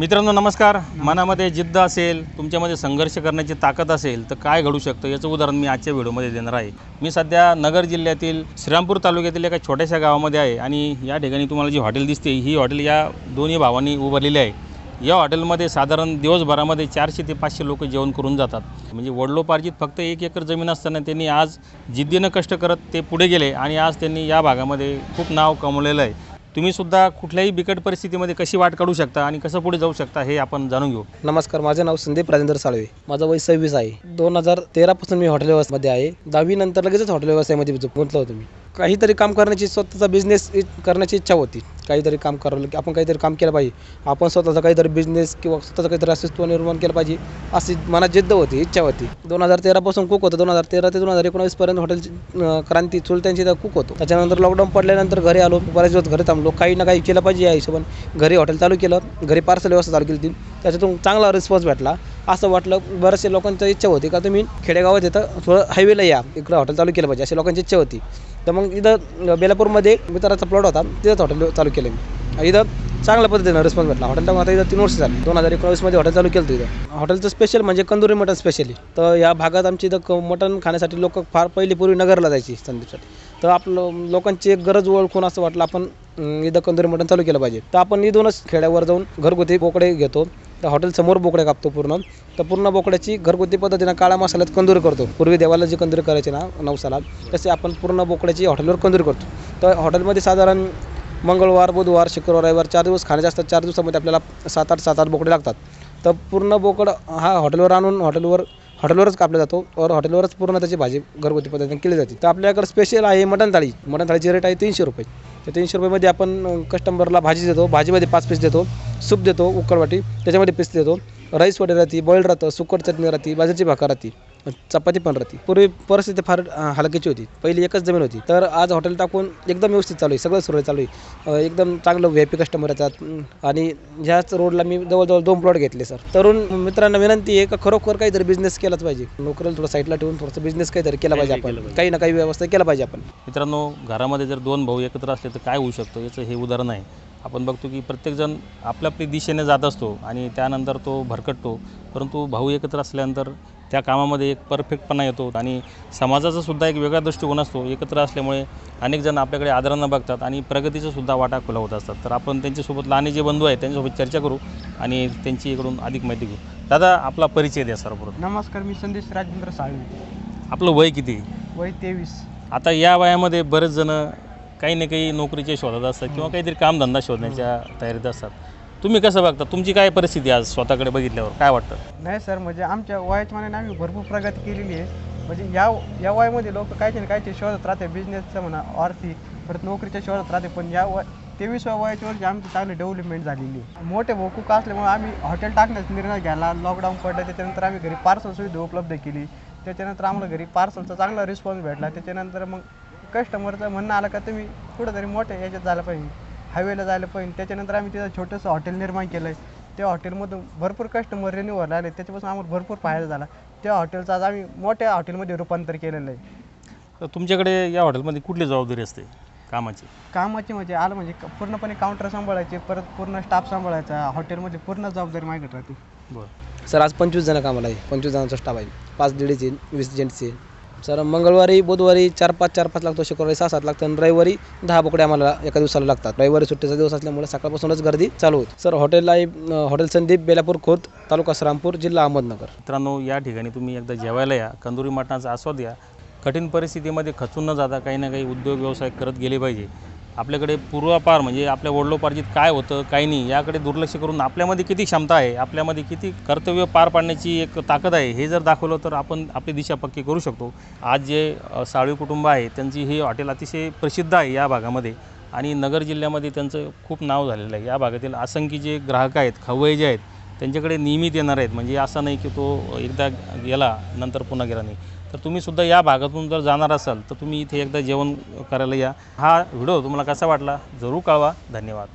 मित्रांनो नमस्कार. मनामध्ये जिद्द असेल तुमच्यामध्ये संघर्ष करण्याची ताकद असेल तर काय घडू शकतं याचं उदाहरण मी आजच्या व्हिडिओमध्ये देणार आहे. मी सध्या नगर जिल्ह्यातील श्रीरामपूर तालुक्यातील एका छोट्याशा गावामध्ये आहे आणि या ठिकाणी तुम्हाला जी हॉटेल दिसते ही हॉटेल या दोन्ही भावांनी उभारलेली आहे. या हॉटेलमध्ये साधारण दिवसभरामध्ये चारशे ते पाचशे लोक जेवण करून जातात. म्हणजे वडलोपार्जित फक्त एक एकर जमीन असताना त्यांनी आज जिद्दीनं कष्ट करत ते पुढे गेले आणि आज त्यांनी या भागामध्ये खूप नाव कमवलेलं आहे. तुम्हीसुद्धा कुठल्याही बिकट परिस्थितीमध्ये कशी वाट काढू शकता आणि कसं पुढे जाऊ शकता हे आपण जाणून घेऊ. नमस्कार माझं नाव संदीप राजेंद्र साळवे. माझं वय सव्वीस आहे. दोन हजार तेरापासून मी हॉटेल व्यवस्थेमध्ये आहे. दहावी नंतर लगेचच हॉटेल व्यवसायामध्ये गुंतलो होतो मी. काहीतरी काम करण्याची स्वतःचा बिझनेस करण्याची इच्छा होती. काहीतरी काम करावं की आपण काहीतरी काम केलं पाहिजे. आपण स्वतःचा काहीतरी बिझनेस किंवा स्वतःचं काहीतरी अस्तित्व निर्माण केलं पाहिजे अशी मनात जिद्द होती इच्छा होती. दोन हजार तेरापासून कुक होतं. दोन हजार तेरा ते दोन हजार एकोणावीसपर्यंत हॉटेल क्रांती चुलत्यांची तर कुक होतो. त्याच्यानंतर लॉकडाऊन पडल्यानंतर घरी आलो. बऱ्याच दिवस घरी थांबलो. काही ना काही केलं पाहिजे या हिशोबाने. घरी हॉटेल चालू केलं. घरी पार्सल व्यवस्था चालू केली ती त्याच्यातून चांगला रिस्पॉन्स भेटला. असं वाटलं बऱ्याचशा लोकांची इच्छा होती का तुम्ही खेडेगावात येतं थोडं हायवेला या. इकडं हॉटेल चालू केलं पाहिजे अशी लोकांची इच्छा होती. तर मग इथं बेलापूरमध्ये मित्राचा प्लॉट होता. तिथंच हॉटेल चालू केलं मी. इथं चांगल्या पद्धतीनं रिस्पॉन्स भेटला. हॉटेलला आता इथं तीन वर्ष झाली. दोन हजार एकोणीसमध्ये हॉटेल चालू केलं इथं. हॉटेलचं स्पेशल म्हणजे कंदुरी मटन स्पेशली तर या भागात आमची इथं क- मटण खाण्यासाठी लोक फार पहिली पूर्वी नगरला जायची संदीपसाठी. तर आपलं लोकांची एक गरज ओळखून असं वाटलं आपण इथं कंदुरी मटन चालू केलं पाहिजे. तर आपण इथूनच खेड्यावर जाऊन घरगुती बोकडे घेतो. तर हॉटेलसमोर बोकडे कापतो पूर्ण. तर पूर्ण बोकड्याची घरगुती पद्धतीनं काळा मसाल्यात कंदूर करतो. पूर्वी देवाला जी कंदूर करायची ना नवसाला तसे आपण पूर्ण बोकड्याची हॉटेलवर कंदूर करतो. तर हॉटेलमध्ये साधारण मंगळवार बुधवार शुक्रवार रविवार चार दिवस खाण्याचे असतात. चार दिवसामध्ये आपल्याला सात आठ सात आठ बोकडे लागतात. तर पूर्ण बोकड हा हॉटेलवर आणून हॉटेलवर हॉटेलवरच कापला जातो और हॉटेलवरच पूर्ण त्याची भाजी घरगुती पद्धतीने केली जाते. तर आपल्याकडे स्पेशल आहे मटण थाळी. मटण थाळीची रेट आहे तीनशे रुपये. तर तीनशे रुपयामध्ये आपण कस्टमरला भाजी देतो. भाजीमध्ये पाच पीस देतो. सूप देतो उकळवाटी त्याच्यामध्ये पीस देतो. राईस वडे राहते बॉईल राहतं सुकट चटणी राहते बाजरीची भाकर राहते चपाती पण राहते. पूर्वी परिस्थिती फार हलकीची होती. पहिली एकच जमीन होती. तर आज हॉटेल टाकून एकदम व्यवस्थित चालू आहे. सगळं सुरळीत चालू आहे. एकदम चांगलं व्ही आय पी कस्टमर येतात आणि ह्याच रोडला मी जवळजवळ दोन प्लॉट घेतले सर तरुण मित्रांना विनंती आहे का खरोखर काहीतरी बिझनेस केलाच पाहिजे. नोकरीला थोडं साईडला ठेवून थोडंसं बिझनेस काहीतरी केला पाहिजे आपण. काही ना काही व्यवस्था केला पाहिजे आपण. मित्रांनो घरामध्ये जर दोन भाऊ एकत्र असले तर काय होऊ शकतं? याचं हे उदाहरण आहे. आपण बघतो की प्रत्येकजण आपल्या आपली दिशेने जात असतो आणि त्यानंतर तो भरकटतो. परंतु भाऊ एकत्र असल्यानंतर त्या कामामध्ये एक परफेक्टपणा येतो आणि समाजाचा सुद्धा एक वेगळा दृष्टिकोन असतो. एकत्र असल्यामुळे अनेक जण आपल्याकडे आदरानं बघतात आणि प्रगतीचं सुद्धा वाटा खुला होत असतात. तर आपण त्यांच्यासोबत लहाने जे बंधू आहेत त्यांच्यासोबत चर्चा करू आणि त्यांची इकडून अधिक माहिती घेऊ. दादा आपला परिचय द्या सर्वप्रथम. नमस्कार मी संदेश राजेंद्र साळवे. आपलं वय किती? वय तेवीस. आता या वयामध्ये बरेच जण काही ना काही नोकरीचे शोधात असतात किंवा काहीतरी कामधंदा शोधण्याच्या तयारीत असतात. तुम्ही कसं बघता? तुमची काय परिस्थिती आज स्वतःकडे बघितल्यावर? काय वाटतं? नाही सर म्हणजे आमच्या वयाच्या मानाने आम्ही भरपूर प्रगती केलेली आहे. म्हणजे या या वयामध्ये लोक काहीचे ना काहीचे शोधत राहते बिझनेसचं म्हणा आर्थिक परत नोकरीच्या शोधत राहते. पण या वय तेवीसव्या वयाच्या वर्षी आमची चांगली डेव्हलपमेंट झालेली आहे. मोठे भाऊ कुक असल्यामुळे आम्ही हॉटेल टाकण्याचा निर्णय घ्यायला लॉकडाऊन पडलं त्याच्यानंतर आम्ही घरी पार्सल सुविधा उपलब्ध केली. त्याच्यानंतर आम्हाला घरी पार्सलचा चांगला रिस्पॉन्स भेटला. त्याच्यानंतर मग कस्टमरचं म्हणणं आलं का तुम्ही कुठंतरी मोठ्या याच्यात झालं पाहिजे. हायवेला जायला पाहिजे. त्याच्यानंतर आम्ही तिथं छोटंसं हॉटेल निर्माण केलं आहे त्या हॉटेलमधून भरपूर कस्टमर रिन्यूवर आले. त्याच्यापासून आम्हाला भरपूर फायदा झाला. त्या हॉटेलचं आज आम्ही मोठ्या हॉटेलमध्ये रूपांतर केलेलं आहे. तर तुमच्याकडे या हॉटेलमध्ये कुठली जबाबदारी असते कामाची? कामाची म्हणजे आलं म्हणजे क- पूर्णपणे काउंटर सांभाळायचे परत पूर्ण स्टाफ सांभाळायचा. हॉटेलमध्ये पूर्ण जबाबदारी माझ्याकडे राहते. बरं. सर आज पंचवीस जण कामाला आहे. पंचवीस जणांचा स्टाफ आहे. पाच लेडीज वीस जेंट्स सर मंगळवारी बुधवारी चार पाच चार पाच लागतो शुक्रवारी सहा सात लागतं आणि रविवारी दहा बोकडे आम्हाला एका दिवसाला लागतात. रविवारी सुट्टीचा दिवस असल्यामुळे सकाळपासूनच गर्दी चालू होती. सर हॉटेल आहे हॉटेल संदीप बेलापूर खोत तालुका श्रामपूर जिल्हा अहमदनगर. मित्रांनो या ठिकाणी तुम्ही एकदा जेवायला या कंदुरी मटणाचा आस्वाद घ्या कठीण परिस्थितीमध्ये खचून न जाता काही ना काही उद्योग व्यवसाय करत गेले पाहिजे. आपल्याकडे पूर्वापार म्हणजे आपल्या वडलोपार्जित काय होतं काही नाही याकडे दुर्लक्ष करून आपल्यामध्ये किती क्षमता आहे आपल्यामध्ये किती कर्तव्य पार पाडण्याची एक ताकद आहे हे जर दाखवलं तर आपण आपली दिशा पक्की करू शकतो. आज जे साळवी कुटुंब आहे त्यांची ही हॉटेल अतिशय प्रसिद्ध आहे या भागामध्ये आणि नगर जिल्ह्यामध्ये त्यांचं खूप नाव झालेलं आहे. या भागातील असंख्य जे ग्राहक आहेत खवय जे आहेत त्यांच्याकडे नियमित येणार आहेत. म्हणजे असं नाही की तो एकदा गेला नंतर पुन्हा गेला नाही. तर तुम्हीसुद्धा या भागातून जर जाणार असाल तर तुम्ही इथे एकदा जेवण करायला या. हा व्हिडिओ तुम्हाला कसा वाटला जरूर कळवा. धन्यवाद.